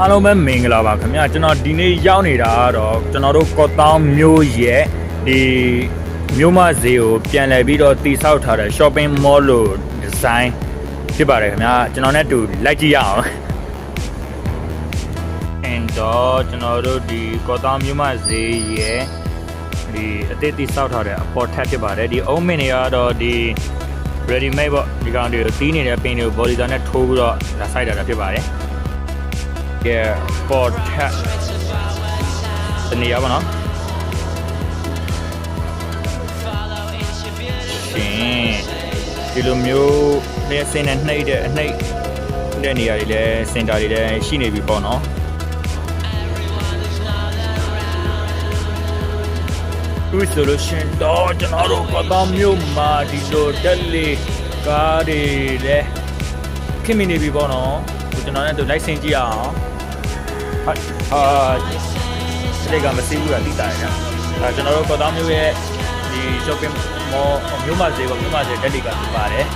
အားလုံးပဲမင်္ဂလာပါခင်ဗျာကျွန်တော်ဒီနေ့ရောက်နေတာကတော့ကျွန်တော်တို့ကော့တောင်းမြို့ရဲ့ဒီမြို့မဈေးကိုပြန်လည်ပြီးတော့တည်ဆောက်ထားတဲ့ shopping mall လို့ဒီဇိုင်းဖြစ်ပါတယ်ခင်ဗျာကျွန်တော်နဲ့အတူလိုက်ကြည့်ရအောင်အန်တော့ကျွန်တော်တို့ဒီကော့တောင်းမြို့မဈေးရဲ့ဒီအသစ်တည်ဆောက်ထားတဲ့အပေါ်ထပ်ဖြစ်ပါတယ်ဒီအုံးမင်းတွေကတော့ဒီ ready made ပေါ့ဒီကောင်တွေကိုတီးနေတဲ့အပင်တွေကို body သားနဲ့ထိုးပြီးတော့ဒါစိုက်တာတာဖြစ်ပါတယ် ကဲပေါ်ထက်တနေရပါတော့ရှင်ဒီလိုမျိုးနဲ့စင်နဲ့နှိပ်တဲ့အနှိပ်တဲ့နေရာတွေလည်းစင်တာတွေလည်းရှိနေပြီပေါ့နော်သူဆိုလို့ရှရင်တော့ကျွန်တော်တို့ကတော့မြို့မှာဒီလိုတက်လေကားတွေလည်းခင်မနေပြီပေါ့နော်ဒီကျွန်တော်နဲ့တို့လိုက်ဆင်းကြည့်ရအောင် ဟုတ်အာစတေကမစီဘူးလားတိတာရတာအဲကျွန်တော်တို့ကော်တောင်းမြို့ရဲ့ဒီ shopping mall မြို့မဈေးပေါ့မြို့မဈေးတက်လီကပါတယ်